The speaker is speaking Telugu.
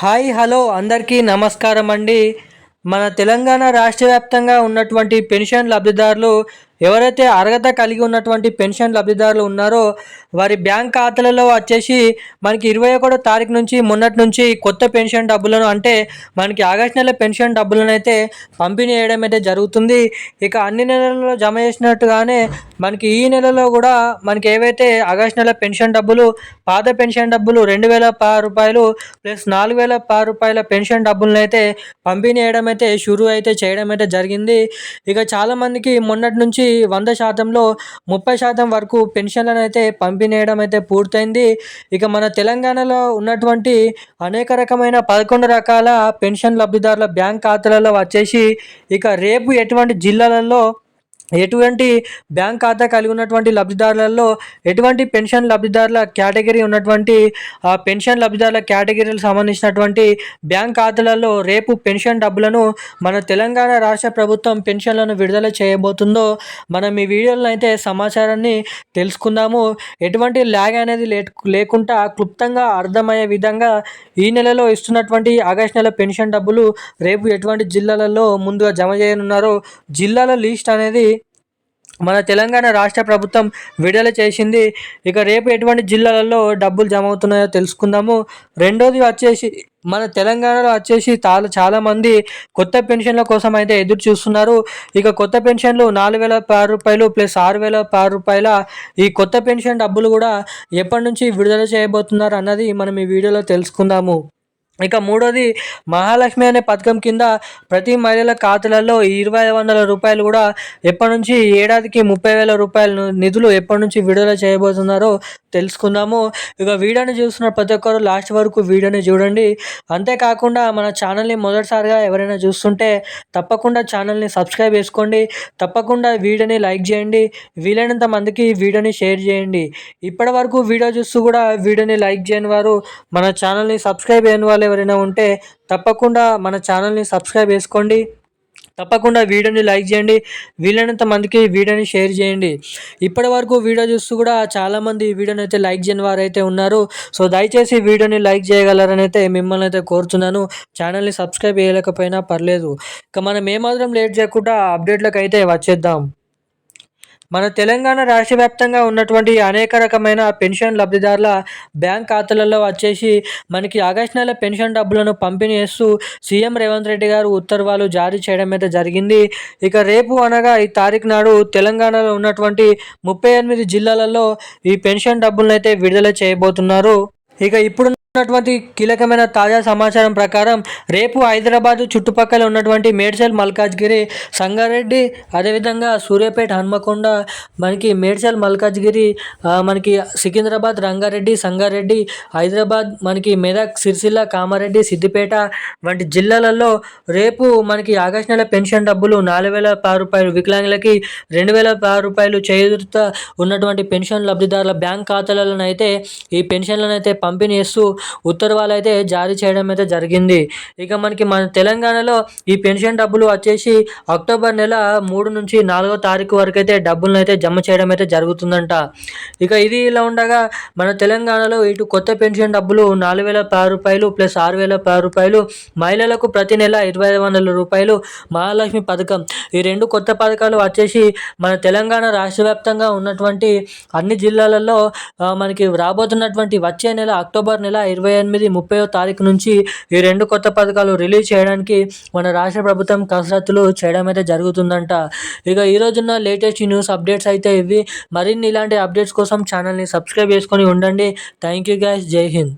హాయ్ హలో అందరికీ నమస్కారం అండి మన తెలంగాణ రాష్ట్ర వ్యాప్తంగా ఉన్నటువంటి పెన్షన్ లబ్ధిదారులు ఎవరైతే అర్హత కలిగి ఉన్నటువంటి పెన్షన్ లబ్ధిదారులు ఉన్నారో వారి బ్యాంక్ ఖాతాలలో వచ్చేసి మనకి ఇరవై ఒకటో తారీఖు నుంచి మొన్నటి నుంచి కొత్త పెన్షన్ డబ్బులను అంటే మనకి ఆగస్ట్ నెల పెన్షన్ డబ్బులను అయితే పంపిణీ చేయడం అయితే జరుగుతుంది. ఇక అన్ని నెలల్లో జమ చేసినట్టుగానే మనకి ఈ నెలలో కూడా మనకి ఏవైతే ఆగస్ట్ నెల పెన్షన్ డబ్బులు పాత పెన్షన్ డబ్బులు రెండు వేల పది రూపాయలు ప్లస్ నాలుగు వేల పది రూపాయల పెన్షన్ డబ్బులను అయితే పంపిణీ చేయడం అయితే షురు అయితే చేయడం అయితే జరిగింది. ఇక చాలామందికి మొన్నటి నుంచి వంద శాతంలో ముప్పై శాతం వరకు పెన్షన్లను అయితే పంపిణీ అయితే పూర్తయింది. ఇక మన తెలంగాణలో ఉన్నటువంటి అనేక రకమైన పదకొండు రకాల పెన్షన్ లబ్ధిదారుల బ్యాంక్ ఖాతాలలో వచ్చేసి ఇక రేపు ఎటువంటి జిల్లాలలో ఎటువంటి బ్యాంక్ ఖాతా కలిగి ఉన్నటువంటి లబ్ధిదారులలో ఎటువంటి పెన్షన్ లబ్ధిదారుల కేటగిరీ ఉన్నటువంటి ఆ పెన్షన్ లబ్ధిదారుల కేటగిరీలకు సంబంధించినటువంటి బ్యాంక్ ఖాతాలలో రేపు పెన్షన్ డబ్బులను మన తెలంగాణ రాష్ట్ర ప్రభుత్వం పెన్షన్లను విడుదల చేయబోతుందో మనం ఈ వీడియోలో అయితే సమాచారాన్ని తెలుసుకుందాము. ఎటువంటి ల్యాగ్ అనేది లేకుండా క్లుప్తంగా అర్థమయ్యే విధంగా ఈ నెలలో ఇస్తున్నటువంటి ఆగస్ట్ నెల పెన్షన్ డబ్బులు రేపు ఎటువంటి జిల్లాలలో ముందుగా జమ చేయనున్నారో జిల్లాల లిస్ట్ అనేది మన తెలంగాణ రాష్ట్ర ప్రభుత్వం విడుదల చేసింది. ఇక రేపు ఎటువంటి జిల్లాలలో డబ్బులు జమ అవుతున్నాయో తెలుసుకుందాము. రెండోది వచ్చేసి మన తెలంగాణలో వచ్చేసి చాలా చాలామంది కొత్త పెన్షన్ల కోసం అయితే ఎదురు చూస్తున్నారు. ఇక కొత్త పెన్షన్లు నాలుగు వేల పది రూపాయలు ప్లస్ ఆరు వేల పది రూపాయల ఈ కొత్త పెన్షన్ డబ్బులు కూడా ఎప్పటి నుంచి విడుదల చేయబోతున్నారు అన్నది మనం ఈ వీడియోలో తెలుసుకుందాము. ఇక మూడోది మహాలక్ష్మి అనే పథకం కింద ప్రతి మహిళల ఖాతాలలో ఇరవై వందల రూపాయలు కూడా ఎప్పటి నుంచి ఏడాదికి ముప్పై వేల రూపాయల నిధులు ఎప్పటి నుంచి విడుదల చేయబోతున్నారో తెలుసుకుందాము. ఇక వీడియోని చూస్తున్న ప్రతి ఒక్కరు లాస్ట్ వరకు వీడియోని చూడండి. అంతేకాకుండా మన ఛానల్ని మొదటిసారిగా ఎవరైనా చూస్తుంటే తప్పకుండా ఛానల్ని సబ్స్క్రైబ్ చేసుకోండి. తప్పకుండా వీడియోని లైక్ చేయండి. వీలైనంత మందికి వీడియోని షేర్ చేయండి. ఇప్పటి వరకు వీడియో చూస్తూ కూడా వీడియోని లైక్ చేయని వారు మన ఛానల్ని సబ్స్క్రైబ్ చేయని వాళ్ళు ఎవరైనా ఉంటే తప్పకుండా మన ఛానల్ని సబ్స్క్రైబ్ చేసుకోండి. తప్పకుండా వీడియోని లైక్ చేయండి. వీలైనంత మందికి వీడియోని షేర్ చేయండి. ఇప్పటి వరకు వీడియో చూస్తూ కూడా చాలామంది వీడియోని అయితే లైక్ చేయని వారైతే ఉన్నారు. సో దయచేసి వీడియోని లైక్ చేయగలరని అయితే మిమ్మల్ని అయితే కోరుతున్నాను. ఛానల్ని సబ్స్క్రైబ్ చేయలేకపోయినా పర్లేదు. ఇక మనం ఏమాత్రం లేట్ చేయకుండా అప్డేట్లకు అయితే వచ్చేద్దాం. మన తెలంగాణ రాష్ట్ర వ్యాప్తంగా ఉన్నటువంటి అనేక రకమైన పెన్షన్ లబ్ధిదారుల బ్యాంక్ ఖాతాలలో వచ్చేసి మనకి ఆగస్టు నెల పెన్షన్ డబ్బులను పంపిణీ చేస్తూ సీఎం రేవంత్ రెడ్డి గారు ఉత్తర్వులు జారీ చేయడం అయితే జరిగింది. ఇక రేపు అనగా ఈ తారీఖు నాడు తెలంగాణలో ఉన్నటువంటి ముప్పై ఎనిమిది జిల్లాలలో ఈ పెన్షన్ డబ్బులను అయితే విడుదల చేయబోతున్నారు. ఇక ఇప్పుడు ఉన్నటువంటి కీలకమైన తాజా సమాచారం ప్రకారం రేపు హైదరాబాద్ చుట్టుపక్కల ఉన్నటువంటి మేడ్చల్ మల్కాజ్గిరి సంగారెడ్డి అదేవిధంగా సూర్యాపేట హన్మకొండ మనకి మేడ్చల్ మల్కాజ్గిరి మనకి సికింద్రాబాద్ రంగారెడ్డి సంగారెడ్డి హైదరాబాద్ మనకి మెదక్ సిరిసిల్ల కామారెడ్డి సిద్దిపేట వంటి జిల్లాలలో రేపు మనకి ఆగస్టు నెల పెన్షన్ డబ్బులు నాలుగు వేల పది రూపాయలు వికలాంగులకి రెండు వేల పది రూపాయలు చేయుత ఉన్నటువంటి పెన్షన్ లబ్ధిదారుల బ్యాంక్ ఖాతాలను అయితే ఈ పెన్షన్లను అయితే పంపిణీ చేస్తూ ఉత్తర్వాలు అయితే జారీ చేయడం అయితే జరిగింది. ఇక మనకి మన తెలంగాణలో ఈ పెన్షన్ డబ్బులు వచ్చేసి అక్టోబర్ నెల మూడు నుంచి నాలుగో తారీఖు వరకు అయితే డబ్బులను అయితే జమ చేయడం అయితే జరుగుతుందంట. ఇక ఇది ఇలా ఉండగా మన తెలంగాణలో ఇటు కొత్త పెన్షన్ డబ్బులు నాలుగు వేల పది రూపాయలు ప్లస్ ఆరు వేల పది రూపాయలు మహిళలకు ప్రతి నెల ఇరవై ఐదు వందల రూపాయలు మహాలక్ష్మి పథకం. ఈ రెండు కొత్త పథకాలు వచ్చేసి మన తెలంగాణ రాష్ట్ర వ్యాప్తంగా ఉన్నటువంటి అన్ని జిల్లాలలో మనకి రాబోతున్నటువంటి వచ్చే నెల అక్టోబర్ నెల ఇరవై ఎనిమిది ముప్పై తారీఖు నుంచి ఈ రెండు కొత్త పథకాలు రిలీజ్ చేయడానికి మన రాష్ట్ర ప్రభుత్వం కసరత్తులు చేయడం అయితే జరుగుతుందంట. ఇక ఈ రోజున్న లేటెస్ట్ న్యూస్ అప్డేట్స్ అయితే ఇవి. మరిన్ని ఇలాంటి అప్డేట్స్ కోసం ఛానల్ని సబ్స్క్రైబ్ చేసుకొని ఉండండి. Thank you guys. జై హింద్.